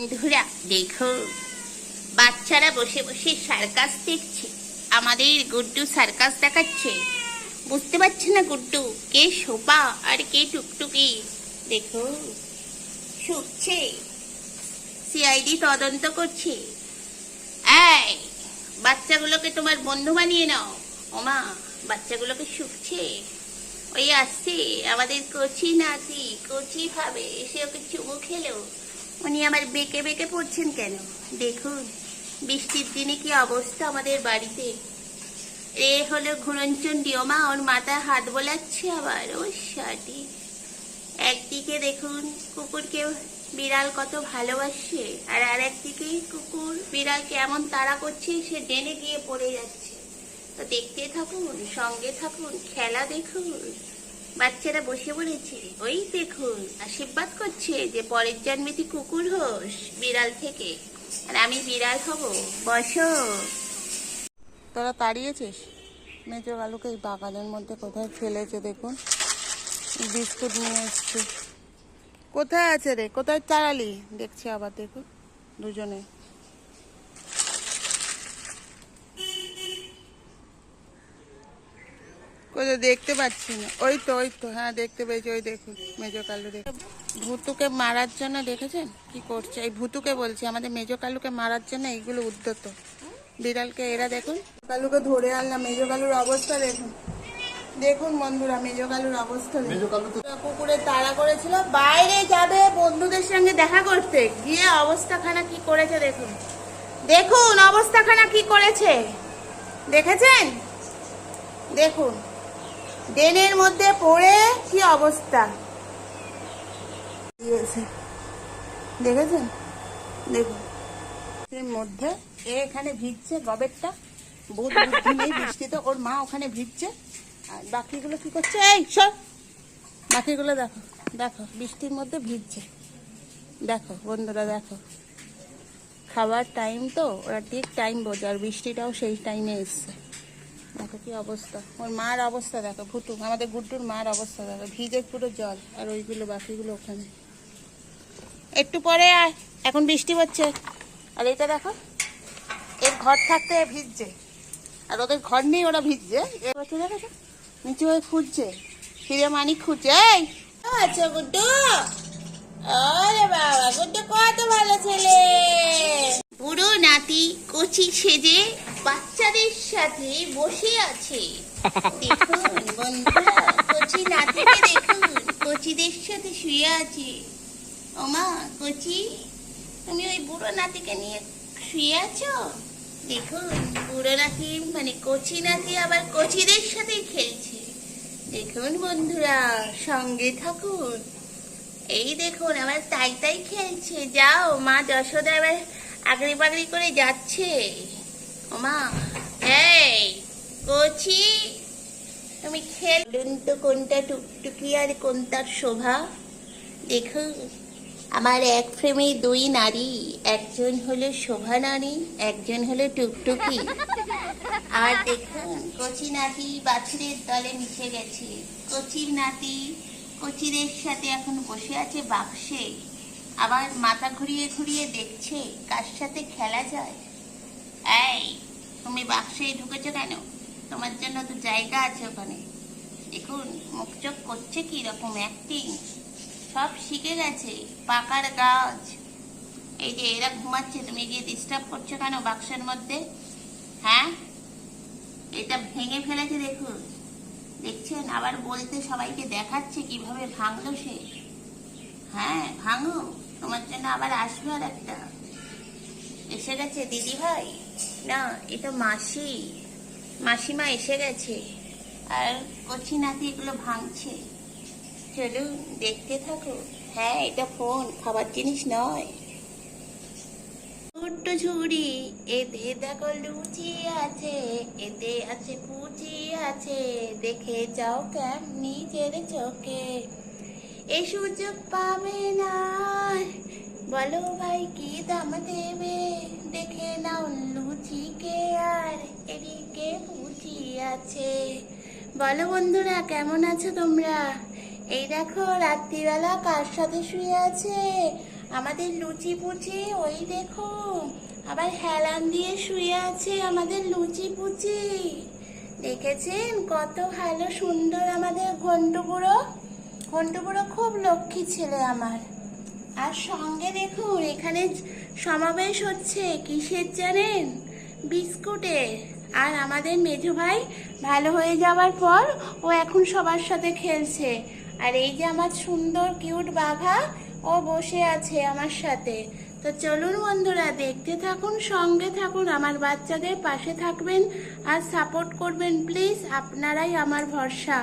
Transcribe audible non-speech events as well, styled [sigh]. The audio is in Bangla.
বন্ধুরা দেখো। বাচ্চারা বসে বসে সার্কাস দেখছে। আমাদের গুড্ডু সার্কাস দেখাচ্ছে। বুঝতে পারছে না গুড্ডু, কে শোপা আর কে টুকটুকি? দেখো, শুকছে। সিআইডি তদন্ত করছে। এই, বাচ্চাগুলোকে তোমার বন্ধু বানিয়ে নাও। ওমা, বাচ্চাগুলোকে শুকছে। ওই আসছে, আমাদের কচি নাতি, কচি ভাবে, এসে ওকে চুমু খেলো। উনি আমার বেঁকে বেঁকে পড়ছেন কেন? দেখুন, বৃষ্টির দিনে কি অবস্থা আমাদের বাড়িতে? এ হলো ঘুরঞ্চন্ডী ওমা, ওর মাথায় হাত বোলাচ্ছে আবার। ও সাটি একদিকে দেখুন কুকুরকে বিড়াল কত ভালোবাসে, আর আর একদিকে কুকুর বিড়াল কেমন তাড়া করছে, সে ডেনে গিয়ে পড়ে যাচ্ছে। তো দেখতে থাকুন, সঙ্গে থাকুন, খেলা দেখুন। বাচ্চারা বসে পড়েছে ওই দেখুন, আশীর্বাদ করছে যে পরের জন্মে তুই কুকুর হোস, বিড়াল থেকে। আর আমি বিড়াল হব, বসো। তোরা তাড়িয়েছিস? মেজো আলুকে এই বাগানের মধ্যে কোথায় ফেলেছে দেখুন। বিস্কুট নিয়ে এসছে। কোথায় আছে রে? কোথায় তাড়ালি দেখছি আবার দেখুন, দুজনে। কোথায় দেখতে পাচ্ছি না। ওই তো ওই তো হ্যাঁ দেখতে পেয়েছি ওই দেখুন মেজো কালু দেখুন ভুতুকে মারার জন্য দেখেছেন? কি করছে? এই ভুতুকে বলছি আমাদের মেজো কালুকে মারার জন্য এইগুলো উদ্যত বিড়ালকে এরা দেখুন। কালুকে ধরে আনলাম। মেজো কালুর অবস্থা দেখুন। দেখুন বন্ধুরা মেজো কালুর অবস্থা। কুকুরে তাড়া করেছিল। বাইরে যাবে বন্ধুদের সঙ্গে দেখা করতে। গিয়ে অবস্থাখানা কি করেছে দেখুন। দেখুন অবস্থাখানা কি করেছে। দেখেছেন? দেখুন। ড্রেনের মধ্যে পড়ে কি অবস্থা? দেখেছেন? দেখুন। মধ্যে এ এখানে ভিজছে গবেরটা বহুত বুদ্ধি নেই বৃষ্টিতে ওর মা ওখানে ভিজছে। আর বাকিগুলো কি করছে? এই সব বাকিগুলো দেখো দেখো, বৃষ্টির মধ্যে ভিজছে। দেখো, বন্ধুরা, দেখো। খাবার টাইম তো, ওরা ঠিক টাইম বোঝে, আর বৃষ্টিটাও সেই টাইমে এসছে। দেখো কি অবস্থা। ওর মার অবস্থা দেখো ভুটু আমাদের গুড্ডুর মার অবস্থা দেখো। ভিজে পুরো জল। আর ওইগুলো বাকিগুলো ওখানে। একটু পরে আয়, এখন বৃষ্টি হচ্ছে। আর এটা দেখো, এর ঘর থাকতে ভিজছে। আর ওদের ঘর নেই, ওরা ভিজছে। নিচে হয়ে খুঁজছে। ফিরে মানিক খুঁজছে। আচ্ছা গুড্ডু? আরে বাবা, গুড্ডু কত ভালো ছেলে। বুড়ো নাতি কচি সেজে বাচ্চাদের সাথে বসে আছে। [laughs] দেখুন বন্ধুরা কচি নাতিকে দেখুন কচিদের সাথে শুয়ে আছে। ওমা কচি তুমি ওই বুড়ো নাতিকে নিয়ে শুয়ে আছো? দেখুন বুড়ো নাতি মানে কচি নাতি আবার কচিদের সাথে খেলছে। দেখুন বন্ধুরা সঙ্গে থাকুন। এই দেখুন আমার তাই তাই খেলছে। যাও মা যশোদা এবার আগড়ি পাগড়ি করে যাচ্ছে। ও মা এই, কচি খেলুন তো কোনটা টুকটুকি আর কোনটার শোভা? আমার এক ফ্রেমে দুই নারী, একজন হলো শোভা নারী, একজন হলো টুকটুকি। আর দেখুন কচি নাতি বাছুরের দলে মিশে গেছে। কচির নাতি কচিদের সাথে এখন বসে আছে বাক্সে আবার মাথা ঘুরিয়ে ঘুরিয়ে দেখছে কার সাথে খেলা যায়। এই তুমি বাক্সেই ঢুকেছো কেন? তোমার জন্য তো জায়গা আছে ওখানে। দেখুন মুখ চোখ করছে কি রকম অ্যাক্টিং সব শিখে গেছে, পাকার গাছ এই যে এরা ঘুমাচ্ছে, তুমি গিয়ে ডিস্টার্ব করছ কেন বাক্সের মধ্যে? হ্যাঁ? এটা ভেঙে ফেলেছে দেখুন। দেখছেন? আবার বলতে সবাইকে দেখাচ্ছে কীভাবে ভাঙলো সে। হ্যাঁ ভাঙো তোমার জন্য আবার আসবে আর একটা এসে গেছে দিদি ভাই না, এটা মাসি। মাসিমা এসে গেছে। আর কচি নাতি এগুলো ভাঙছে। চলুন, দেখতে থাকো। হ্যাঁ এটা ফোন, খাবার জিনিস নয়। ছোট্ট ঝুড়ি, এতে দেখো লুচি আছে, এতে আছে কুচি আছে। দেখে যাও কেম নিজের চোখে। এই সুযোগ পাবে না। বলো ভাই, কি দাম দেবে? দেখে নাও লুচিকে আর এদিকে পুচি আছে। বলো বন্ধুরা, কেমন আছো তোমরা? এই দেখো, রাত্রিবেলা কার সাথে শুয়ে আছে? আমাদের লুচি পুচি, ওই দেখো, আবার হেলান দিয়ে শুয়ে আছে আমাদের লুচি পুচি। দেখেছেন কত ভালো সুন্দর আমাদের ঘন্টু বুড়ো? খুব লক্ষ্মী ছেলে আমার। আর সঙ্গে দেখুন, এখানে সমাবেশ হচ্ছে। কিসের জানেন? বিস্কুটের আর আমাদের মেজু ভাই ভালো হয়ে যাওয়ার পর ও এখন সবার সাথে খেলছে। আর এই যে আমার সুন্দর, কিউট বাঘা, ও বসে আছে আমার সাথে। তো চলুন বন্ধুরা, দেখতে থাকুন, সঙ্গে থাকুন, আমার বাচ্চাদের পাশে থাকবেন আর সাপোর্ট করবেন, প্লিজ। আপনারাই আমার ভরসা।